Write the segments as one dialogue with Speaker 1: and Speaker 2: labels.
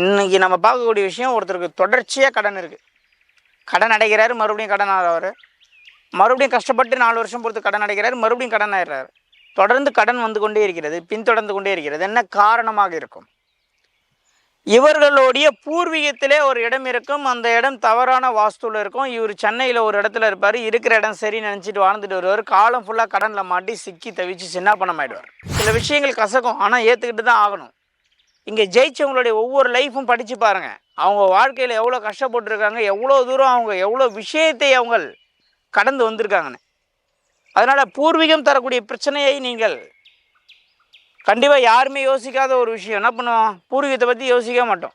Speaker 1: இன்னைக்கு நம்ம பார்க்கக்கூடிய விஷயம் ஒருத்தருக்கு தொடர்ச்சியாக கடன் இருக்குது கடன் அடைகிறாரு மறுபடியும் கடன் ஆகிறவர் மறுபடியும் கஷ்டப்பட்டு நாலு வருஷம் பொறுத்து கடன் அடைகிறாரு மறுபடியும் கடன் ஆயிடுறாரு. தொடர்ந்து கடன் வந்து கொண்டே இருக்கிறது பின்தொடர்ந்து கொண்டே இருக்கிறது. என்ன காரணமாக இருக்கும்? இவர்களுடைய பூர்வீகத்திலே ஒரு இடம் இருக்கும் அந்த இடம் தவறான வாஸ்துவில் இருக்கும். இவர் சென்னையில் ஒரு இடத்துல இருப்பார் இருக்கிற இடம் சரி நினச்சிட்டு வாழ்ந்துட்டு வருவார். காலம் ஃபுல்லாக கடனில் மாட்டி சிக்கி தவிச்சு சின்ன பணம் ஆயிடுவார் சில விஷயங்கள் கசக்கும் ஆனால் ஏற்றுக்கிட்டு தான் ஆகணும். இங்கே ஜெயிச்சவங்களுடைய ஒவ்வொரு லைஃப்பும் படித்து பாருங்கள் அவங்க வாழ்க்கையில் எவ்வளோ கஷ்டப்பட்டுருக்காங்க எவ்வளோ தூரம் அவங்க எவ்வளோ விஷயத்தை அவங்க கடந்து வந்திருக்காங்கன்னு. அதனால் பூர்வீகம் தரக்கூடிய பிரச்சனையை நீங்கள் கண்டிப்பாக யாருமே யோசிக்காத ஒரு விஷயம். என்ன பண்ணுவோம்? பூர்வீகத்தை பற்றி யோசிக்க மாட்டோம்.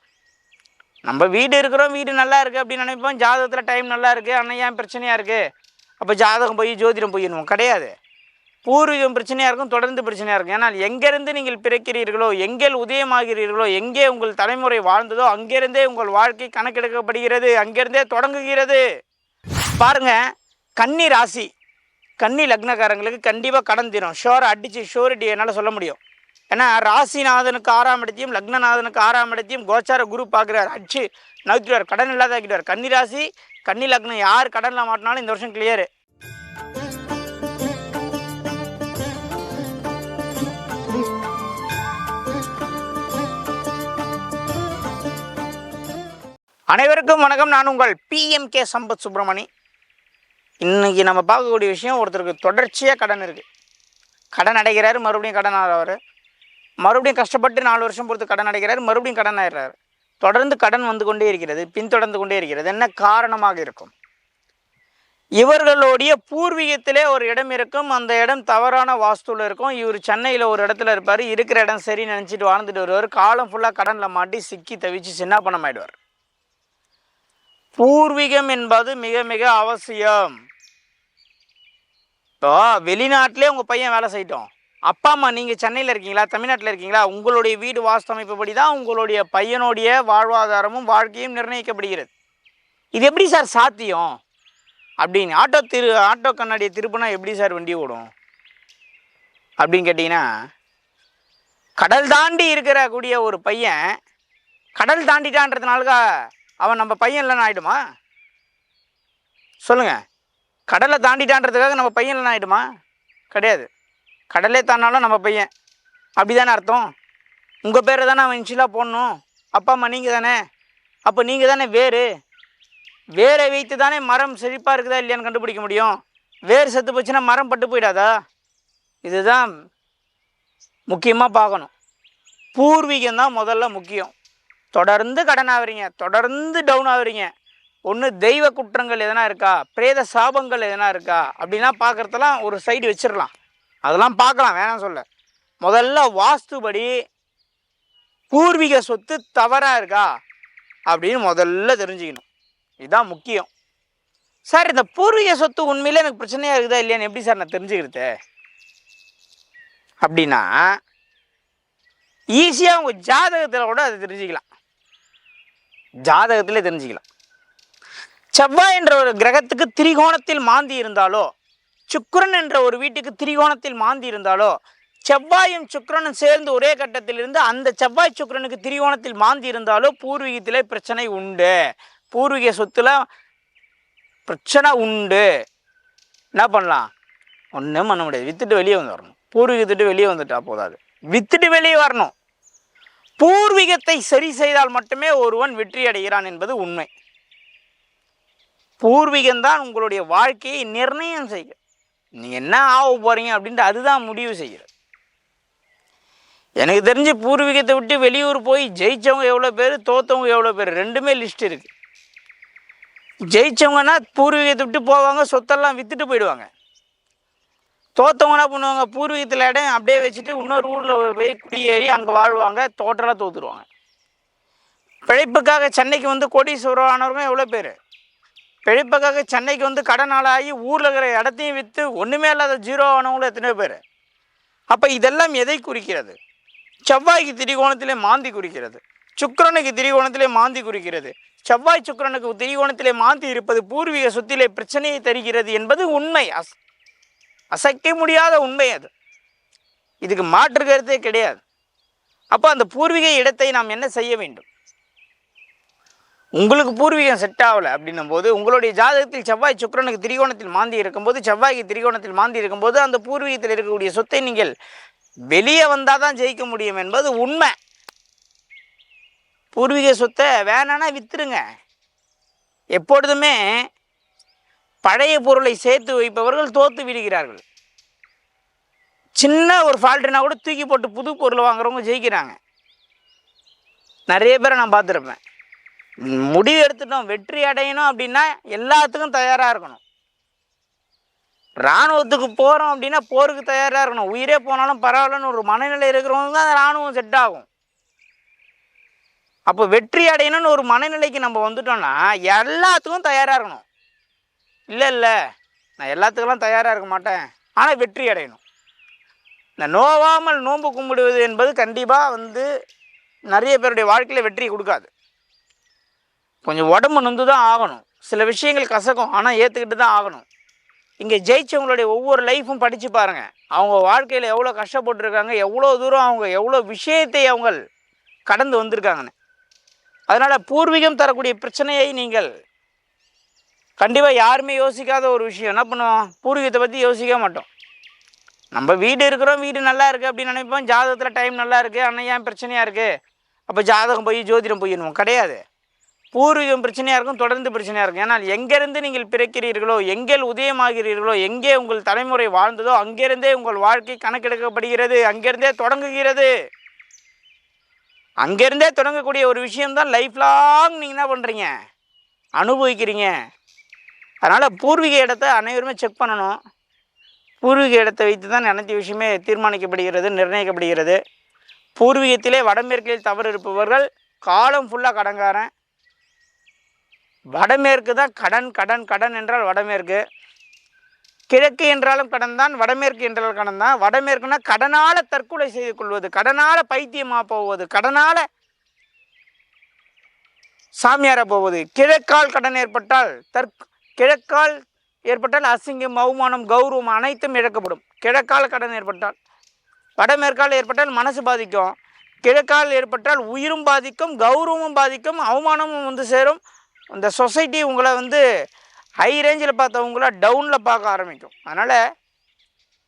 Speaker 1: நம்ம வீடு இருக்கிறோம் வீடு நல்லா இருக்குது அப்படின்னு நினைப்போம். ஜாதகத்தில் டைம் நல்லா இருக்குது ஆனால் ஏன் பிரச்சனையாக இருக்குது அப்போ ஜாதகம் போய் ஜோதிடம் போயிடுவோம் கிடையாது. பூர்வீகம் பிரச்சனையாக இருக்கும் தொடர்ந்து பிரச்சனையாக இருக்கும். ஏன்னால் எங்கேருந்து நீங்கள் பிறக்கிறீர்களோ எங்கே உதயமாகிறீர்களோ எங்கே உங்கள் தலைமுறை வாழ்ந்ததோ அங்கேருந்தே உங்கள் வாழ்க்கை கணக்கெடுக்கப்படுகிறது அங்கேருந்தே தொடங்குகிறது. பாருங்க கன்னி ராசி கன்னி லக்னக்காரங்களுக்கு கண்டிப்பாக கடன் தீரும். ஷோரை அடித்து ஷோரிட்டி என்னால் சொல்ல முடியும். ஏன்னா ராசிநாதனுக்கு ஆறாம் இடத்தையும் லக்னநாதனுக்கு ஆறாம் இடத்தையும் கோச்சார குரு பார்க்குறார். அடிச்சு நவுத்திடுவார் கடன் இல்லாத ஆக்கிடுவார் கன்னி ராசி கன்னி லக்னம் யார் கடனில் மாட்டினாலும் இந்த வருஷம் கிளியரு அனைவருக்கும் வணக்கம். நான் உங்கள் பிஎம்கே சம்பத் சுப்பிரமணி இன்றைக்கி நம்ம பார்க்கக்கூடிய விஷயம் ஒருத்தருக்கு தொடர்ச்சியாக கடன் இருக்குது கடன் அடைகிறார் மறுபடியும் கடன் ஆகிறவர் மறுபடியும் கஷ்டப்பட்டு நாலு வருஷம் பொறுத்து கடன் அடைகிறார் மறுபடியும் கடன் ஆகிறார் தொடர்ந்து கடன் வந்து கொண்டே இருக்கிறது பின்தொடர்ந்து கொண்டே இருக்கிறது. என்ன காரணமாக இருக்கும்? இவர்களுடைய பூர்வீகத்திலே ஒரு இடம் இருக்கும். அந்த இடம் தவறான வாஸ்துவில் இருக்கும். இவர் சென்னையில் ஒரு இடத்துல இருப்பார். இருக்கிற இடம் சரி நினச்சிட்டு வாழ்ந்துட்டு வருவார். காலம் ஃபுல்லாக கடனில் மாட்டி சிக்கி தவிச்சு சின்ன பணம் ஆகிடுவார் பூர்வீகம் என்பது மிக மிக அவசியம். இப்போ வெளிநாட்டிலே உங்கள் பையன் வேலை செய்யட்டும். அப்பா அம்மா நீங்கள் சென்னையில் இருக்கீங்களா தமிழ்நாட்டில் இருக்கீங்களா உங்களுடைய வீடு வாஸ்தமைப்புப்படி தான் உங்களுடைய பையனுடைய வாழ்வாதாரமும் வாழ்க்கையும் நிர்ணயிக்கப்படுகிறது. இது எப்படி சார் சாத்தியம்? அப்படின்னு ஆட்டோ திரு ஆட்டோ கண்ணாடியை திருப்பினா எப்படி சார் வண்டி ஓடும்? அப்படின்னு கேட்டிங்கன்னா கடல் தாண்டி இருக்கிற கூடிய ஒரு பையன் கடல் தாண்டிட்டான்றதுனால அவன் நம்ம பையன் இல்லைன்னு ஆகிடுமா சொல்லுங்கள் கடலை தாண்டிட்டான்றதுக்காக நம்ம பையன் இல்லைன்னு ஆகிடுமா கிடையாது. கடலே தாண்டாலும் நம்ம பையன். அப்படி தானே அர்த்தம்? உங்கள் பேரை தானே அவன் இன்ஷியலாக போடணும். அப்பா அம்மா நீங்கள் தானே? அப்போ நீங்கள் தானே வேறு? வேரை வைத்து தானே மரம் செழிப்பாக இருக்குதா இல்லையான்னு கண்டுபிடிக்க முடியும். வேர் செத்து போச்சுன்னா மரம் பட்டு போயிடாதா? இதுதான் முக்கியமாக பார்க்கணும். பூர்வீகம் தான் முதல்ல முக்கியம். தொடர்ந்து கடன் ஆகுறீங்க தொடர்ந்து டவுன் ஆகுறீங்க ஒன்று தெய்வ குற்றங்கள் எதனா இருக்கா? பிரேத சாபங்கள் எதனா இருக்கா? அப்படின்னா பார்க்குறதெல்லாம் ஒரு சைடு வச்சிடலாம் அதெல்லாம் பார்க்கலாம் வேணாம் சொல்ல. முதல்ல வாஸ்துபடி பூர்வீக சொத்து தவறாக இருக்கா? அப்படின்னு முதல்ல தெரிஞ்சுக்கணும். இதுதான் முக்கியம். சார் இந்த பூர்வீக சொத்து உண்மையிலே எனக்கு பிரச்சனையாக இருக்குதா இல்லையான்னு எப்படி சார் நான் தெரிஞ்சுக்கிறது? அப்படின்னா ஈஸியாக உங்கள் ஜாதகத்தில் கூட அதை தெரிஞ்சுக்கலாம். ஜாதகத்திலே தெரிஞ்சுக்கலாம். செவ்வாய் என்ற ஒரு கிரகத்துக்கு திரிகோணத்தில் மாந்தி இருந்தாலோ சுக்கரன் என்ற ஒரு வீட்டுக்கு திரிகோணத்தில் மாந்தி இருந்தாலோ செவ்வாயும் சுக்கரனும் சேர்ந்து ஒரே கட்டத்தில் இருந்து அந்த செவ்வாய் சுக்கரனுக்கு திரிகோணத்தில் மாந்தி இருந்தாலோ பூர்வீகத்தில் பிரச்சனை உண்டு. பூர்வீக சொத்துல பிரச்சனை உண்டு. என்ன பண்ணலாம்? ஒன்றும் பண்ண முடியாது. வித்துட்டு வெளியே வந்து வரணும். பூர்வீகத்துட்டு வெளியே வந்துட்டா போதாது. வித்துட்டு வெளியே வரணும். பூர்வீகத்தை சரி செய்தால் மட்டுமே ஒருவன் வெற்றி அடைகிறான் என்பது உண்மை. பூர்வீகம்தான் உங்களுடைய வாழ்க்கையை நிர்ணயம் செய்யும். நீங்கள் என்ன ஆக போகிறீங்க அப்படின்ட்டு அதுதான் முடிவு செய்கிறது எனக்கு தெரிஞ்சு பூர்வீகத்தை விட்டு வெளியூர் போய் ஜெயிச்சவங்க எவ்வளோ பேர் தோத்தவங்க எவ்வளோ பேர் ரெண்டுமே லிஸ்ட் இருக்குது ஜெயிச்சவங்கன்னா பூர்வீகத்தை விட்டு போவாங்க சொத்தெல்லாம் விற்றுட்டு போயிடுவாங்க. தோத்தவங்க என்ன பண்ணுவாங்க? பூர்வீகத்தில் இடம் அப்படியே வச்சுட்டு இன்னொரு ஊரில் போய் குடியேறி அங்கே வாழ்வாங்க. தோற்றலாக தோற்றுடுவாங்க பிழைப்புக்காக சென்னைக்கு வந்து கோடீஸ்வரம் ஆனவங்க எவ்வளோ பேர்? பிழைப்புக்காக சென்னைக்கு வந்து கடன் ஆளாகி ஊரில் இருக்கிற இடத்தையும் விற்று ஒன்றுமே இல்லாத ஜீரோ ஆனவங்களும் எத்தனை பேர்? அப்போ இதெல்லாம் எதை குறிக்கிறது? செவ்வாய்க்கு திரிகோணத்திலே மாந்தி குறிக்கிறது. சுக்கிரனுக்கு திரிகோணத்திலே மாந்தி குறிக்கிறது. செவ்வாய் சுக்கிரனுக்கு திரிகோணத்திலே மாந்தி இருப்பது பூர்வீக சொத்திலே பிரச்சனையை தருகிறது என்பது உண்மை. அஸ் அசைக்க முடியாத உண்மை அது. இதுக்கு மாற்று கருத்தே கிடையாது. அப்போ அந்த பூர்வீக இடத்தை நாம் என்ன செய்ய வேண்டும்? உங்களுக்கு பூர்வீகம் செட் ஆகலை அப்படின்னும் போது உங்களுடைய ஜாதகத்தில் செவ்வாய் சுக்கரனுக்கு திரிகோணத்தில் மாந்தி இருக்கும்போது செவ்வாய்க்கு திரிகோணத்தில் மாந்தி இருக்கும்போது அந்த பூர்வீகத்தில் இருக்கக்கூடிய சொத்தை நீங்கள் வெளியே வந்தால் தான் ஜெயிக்க முடியும் என்பது உண்மை. பூர்வீக சொத்தை வேணான்னா வித்துருங்க. எப்பொழுதுமே பழைய பொருளை சேர்த்து வைப்பவர்கள் தோத்து விடுகிறார்கள். சின்ன ஒரு ஃபால்ட்டுனா கூட தூக்கி போட்டு புது பொருள் வாங்குறவங்க ஜெயிக்கிறாங்க. நிறைய பேரை நான் பார்த்துருப்பேன். முடிவு எடுத்துட்டோம் வெற்றி அடையணும் அப்படின்னா எல்லாத்துக்கும் தயாராக இருக்கணும். இராணுவத்துக்கு போகிறோம் அப்படின்னா போருக்கு தயாராக இருக்கணும். உயிரே போனாலும் பரவாயில்லன்னு ஒரு மனநிலை இருக்கிறவங்க தான் இராணுவம் செட் ஆகும். அப்போ வெற்றி அடையணும்னு ஒரு மனநிலைக்கு நம்ம வந்துட்டோம்னா எல்லாத்துக்கும் தயாராக இருக்கணும். இல்லை இல்லை. நான் எல்லாத்துக்கெல்லாம் தயாராக இருக்க மாட்டேன். ஆனால் வெற்றி அடையணும். இந்த நோவாமல் நோன்பு கும்பிடுவது என்பது கண்டிப்பாக வந்து நிறைய பேருடைய வாழ்க்கையில் வெற்றி கொடுக்காது. கொஞ்சம் உடம்பு நொந்து தான் ஆகணும். சில விஷயங்கள் கசக்கும் ஆனால் ஏற்றுக்கிட்டு தான் ஆகணும். இங்கே ஜெயிச்சவங்களுடைய ஒவ்வொரு லைஃப்பும் படித்து பாருங்கள் அவங்க வாழ்க்கையில் எவ்வளோ கஷ்டப்பட்டுருக்காங்க எவ்வளோ தூரம் அவங்க எவ்வளோ விஷயத்தை அவங்க கடந்து வந்திருக்காங்கன்னு. அதனால் பூர்வீகம் தரக்கூடிய பிரச்சனையை நீங்கள் கண்டிப்பாக யாருமே யோசிக்காத ஒரு விஷயம். என்ன பண்ணுவோம்? பூர்வீகத்தை பற்றி யோசிக்க மாட்டோம். நம்ம வீடு இருக்கிறோம் வீடு நல்லா இருக்குது அப்படின்னு நினைப்போம். ஜாதகத்தில் டைம் நல்லா இருக்குது ஆனால் ஏன் பிரச்சனையாக இருக்குது அப்போ ஜாதகம் போய் ஜோதிடம் போயிடுவோம் கிடையாது. பூர்வீகம் பிரச்சனையாக இருக்கும் தொடர்ந்து பிரச்சனையாக இருக்கும். ஏன்னால் எங்கேருந்து நீங்கள் பிறக்கிறீர்களோ எங்கே உதயமாகிறீர்களோ எங்கே உங்கள் தலைமுறை வாழ்ந்ததோ அங்கேருந்தே உங்கள் வாழ்க்கை கணக்கெடுக்கப்படுகிறது. அங்கேருந்தே தொடங்குகிறது. அங்கேருந்தே தொடங்கக்கூடிய ஒரு விஷயம்தான் லைஃப் லாங் நீங்கள் என்ன பண்ணுறீங்க அனுபவிக்கிறீங்க. அதனால் பூர்வீக இடத்த அனைவருமே செக் பண்ணணும். பூர்வீக இடத்தை வைத்து தான் அனைத்து விஷயமே தீர்மானிக்கப்படுகிறது நிர்ணயிக்கப்படுகிறது. பூர்வீகத்திலே வடமேற்கில் தவறு இருப்பவர்கள் காலம் ஃபுல்லாக கடன்காரன். வடமேற்கு தான் கடன் கடன் கடன் என்றால் வடமேற்கு. கிழக்கு என்றாலும் கடன் தான் வடமேற்கு என்றாலும் கடன் தான். வடமேற்குனா கடனால் தற்கொலை செய்து கொள்வது கடனால் பைத்தியமாக போவது கடனால் சாமியார போவது. கிழக்கால் கடன் ஏற்பட்டால் தற் கிழக்கால் ஏற்பட்டால் அசிங்கம் அவமானம் கௌரவம் அனைத்தும் இழக்கப்படும். கிழக்கால் கடன் ஏற்பட்டால் வடமேற்கால் ஏற்பட்டால் மனசு பாதிக்கும். கிழக்கால் ஏற்பட்டால் உயிரும் பாதிக்கும் கௌரவமும் பாதிக்கும் அவமானமும் வந்து சேரும். இந்த சொசைட்டி உங்களை வந்து ஹை ரேஞ்சில் பார்த்தவங்கள டவுனில் பார்க்க ஆரம்பிக்கும். அதனால்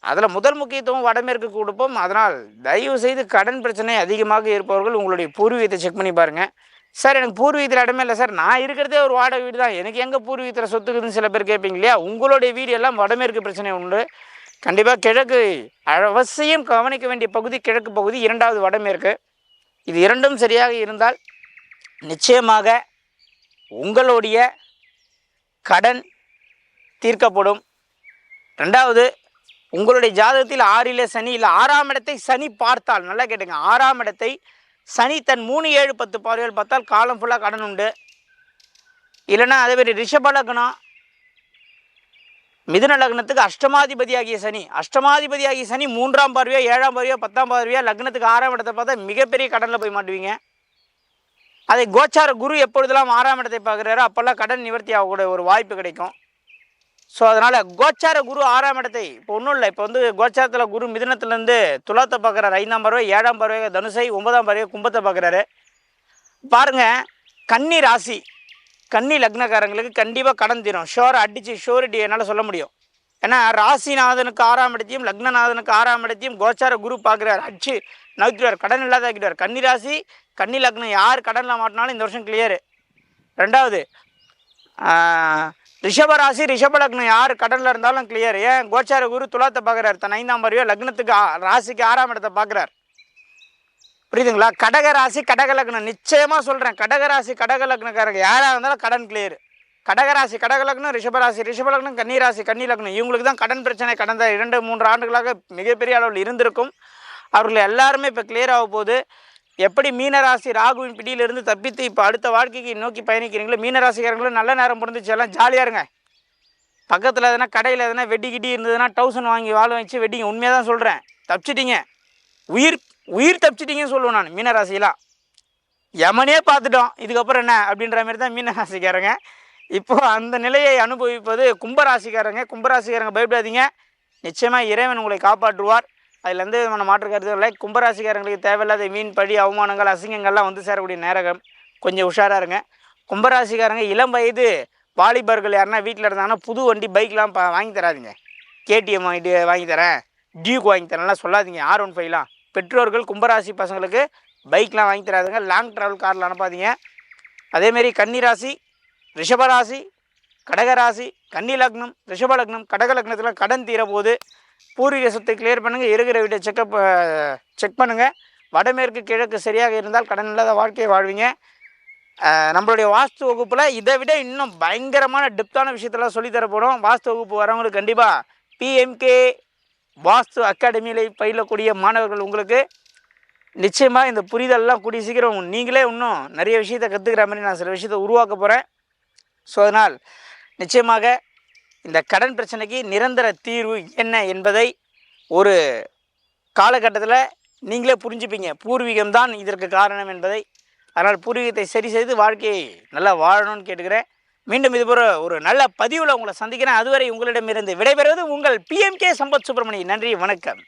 Speaker 1: அதில் முதல் முக்கியத்துவம் வடமேற்கு கொடுப்போம். அதனால் தயவு செய்து கடன் பிரச்சனை அதிகமாக இருப்பவர்கள் உங்களுடைய பூர்வீகத்தை செக் பண்ணி பாருங்கள் சார் எனக்கு பூர்வீகத்தில் இடமே இல்லை சார். நான் இருக்கிறதே ஒரு வாடகை வீடு தான் எனக்கு எங்கே பூர்வீகத்தில் சொத்துக்குதுன்னு சில பேர் கேட்பீங்க இல்லையா? உங்களுடைய வீடு எல்லாம் வடமேற்கு பிரச்சனை உண்டு. கண்டிப்பாக கிழக்கு அவசியம் கவனிக்க வேண்டிய பகுதி கிழக்கு பகுதி இரண்டாவது வடமேற்கு. இது இரண்டும் சரியாக இருந்தால் நிச்சயமாக உங்களுடைய கடன் தீர்க்கப்படும். ரெண்டாவது உங்களுடைய ஜாதகத்தில் ஆறிலே சனி இல்லை ஆறாம் இடத்தை சனி பார்த்தால் நல்லா கேட்டுங்க ஆறாம் இடத்தை சனி தன் மூணு ஏழு பத்து பார்வையில் பார்த்தால் காலம் ஃபுல்லாக கடன் உண்டு. இல்லைன்னா அதே மாதிரி ரிஷப லக்னம். மிதுன லக்னத்துக்கு அஷ்டமாதிபதியாகிய சனி. அஷ்டமாதிபதியாகிய சனி மூன்றாம் பார்வையோ ஏழாம் பார்வையோ பத்தாம் பார்வையோ லக்னத்துக்கு ஆறாம் இடத்தை பார்த்தா மிகப்பெரிய கடனில் போய் மாட்டுவீங்க. அதை கோச்சார குரு எப்பொழுதெல்லாம் ஆறாம் இடத்தை பார்க்குறாரோ அப்போல்லாம் கடன் நிவர்த்தி ஆகக்கூடிய ஒரு வாய்ப்பு கிடைக்கும். ஸோ அதனால் கோச்சார குரு ஆறாம் இடத்தை இப்போ ஒன்றும் இல்லை இப்போ வந்து கோச்சாரத்தில் குரு மிதுனத்துலேருந்து துலாத்தை பார்க்குறாரு ஐந்தாம் பறவை ஏழாம் பறவை தனுசை ஒன்பதாம் பறவை கும்பத்தை பார்க்குறாரு பாருங்கள் கன்னி ராசி கன்னி லக்னக்காரங்களுக்கு கண்டிப்பாக கடன் தீரும். ஷோரை அடித்து ஷோரிட்டி என்னால் சொல்ல முடியும். ஏன்னா ராசிநாதனுக்கு ஆறாம் இடத்தையும் லக்னநாதனுக்கு ஆறாம் இடத்தையும் கோச்சார குரு பார்க்குறார் அடிச்சு நவுத்திடுவார் கடன் இல்லாத ஆக்கிடுவார். கன்னி ராசி கன்னி லக்னம் யார் கடனில் மாட்டினாலும் இந்த வருஷம் கிளியரு ரெண்டாவது ரிஷபராசி ரிஷபலக்னம் ராசி யார் கடனில் இருந்தாலும் கிளியர் ஏன்? கோச்சார குரு துலாத்தை பார்க்குறாரு. தன் ஐந்தாம் பருவியோ லக்னத்துக்கு ராசிக்கு ஆறாம் இடத்தை பார்க்குறார். புரியுதுங்களா? கடக ராசி கடக லக்னம். நிச்சயமாக சொல்கிறேன் கடக ராசி கடக லக்னக்காரங்க யாராக இருந்தாலும் கடன் கிளியர் கடகராசி கடகலக்னம் ரிஷபராசி ரிஷபலக்னம் கன்னிராசி கன்னி லக்னம். இவங்களுக்கு தான் கடன் பிரச்சனை கடந்த இரண்டு மூன்று ஆண்டுகளாக மிகப்பெரிய அளவில் இருந்திருக்கும். அவர்கள் எல்லாருமே இப்போ கிளியர் ஆக போகுது. எப்படி மீனராசி ராகுவின் பிடியிலிருந்து தப்பித்து இப்போ அடுத்த வாழ்க்கைக்கு நோக்கி பயணிக்கிறீங்களோ மீனராசிக்காரங்களும் நல்ல நேரம் பிறந்துச்சு எல்லாம் ஜாலியாக இருங்க. பக்கத்தில் எதனா கடையில் எதனா வெட்டி கிட்டி இருந்ததுன்னா டவுசன் வாங்கி வாழ வச்சு வெட்டிங்க உண்மையாக தான் சொல்கிறேன் தப்பிச்சிட்டிங்க. உயிர் உயிர் தப்பிச்சிட்டிங்கன்னு சொல்லுவேன் நான் மீனராசிலாம். யமனே பார்த்துட்டோம். இதுக்கப்புறம் என்ன? அப்படின்ற மாதிரி தான் மீனராசிக்காரங்க. இப்போது அந்த நிலையை அனுபவிப்பது கும்பராசிக்காரங்க. கும்பராசிக்காரங்க பயப்படாதீங்க. நிச்சயமாக இறைவன் உங்களை காப்பாற்றுவார். அதுலேருந்து நம்ம விதமான மாற்று கருத்தும் இல்லை கும்பராசிக்காரங்களுக்கு தேவையில்லாத வீண் பழி அவமானங்கள் அசிங்கங்கள்லாம் வந்து சேரக்கூடிய நேரகம். கொஞ்சம் உஷாராக இருங்க. கும்பராசிக்காரங்க இளம் வயது வாலிபர்கள் யாருன்னா வீட்டில் இருந்தாங்கன்னா புது வண்டி பைக்லாம் பா வாங்கி தராதிங்க. கேடிஎம் வாங்கிட்டு வாங்கி தரேன். டியூக் வாங்கி தரேன்லாம் சொல்லாதீங்க. ஆர் ஒன் ஃபைவ்லாம் பெற்றோர்கள் கும்பராசி பசங்களுக்கு பைக்லாம் வாங்கி தராதுங்க. லாங் ட்ராவல் காரில் அனுப்பாதீங்க. அதேமாரி கன்னிராசி ரிஷபராசி கடகராசி கன்னி லக்னம் ரிஷப லக்னம் கடக லக்னத்தில் கடன் தீரபோது பூர்வீக சொத்தை கிளியர் பண்ணுங்கள் இருக்கிற வீட்டை செக்கப் செக் பண்ணுங்கள் வடமேற்கு கிழக்கு சரியாக இருந்தால் கடன் இல்லாத வாழ்க்கையை வாழ்வீங்க. நம்மளுடைய வாஸ்து வகுப்பில் இதை விட இன்னும் பயங்கரமான டெப்த்தான விஷயத்தெல்லாம் சொல்லித்தர போகிறோம் வாஸ்து வகுப்பு வரவங்களுக்கு கண்டிப்பாக பிஎம்கே வாஸ்து அகாடமியில் பயிலக்கூடிய மாணவர்கள் உங்களுக்கு நிச்சயமாக இந்த புரிதல்லாம் கூடிய சீக்கிரம் நீங்களே இன்னும் நிறைய விஷயத்தை கற்றுக்கிற மாதிரி நான் சில விஷயத்தை உருவாக்க போகிறேன் ஸோ அதனால் நிச்சயமாக இந்த கடன் பிரச்சனைக்கு நிரந்தர தீர்வு என்ன என்பதை ஒரு காலகட்டத்தில் நீங்களே புரிஞ்சுப்பீங்க. பூர்வீகம் தான் இதற்கு காரணம் என்பதை. அதனால் பூர்வீகத்தை சரி செய்து வாழ்க்கையை நல்லா வாழணும்னு கேட்டுக்கிறேன். மீண்டும் இதுபோக ஒரு நல்ல பதிவில் உங்களை சந்திக்கிறேன். அதுவரை உங்களிடமிருந்து விடைபெறுவது உங்கள் பிஎம்கே சம்பத் சுப்பிரமணியன். நன்றி வணக்கம்.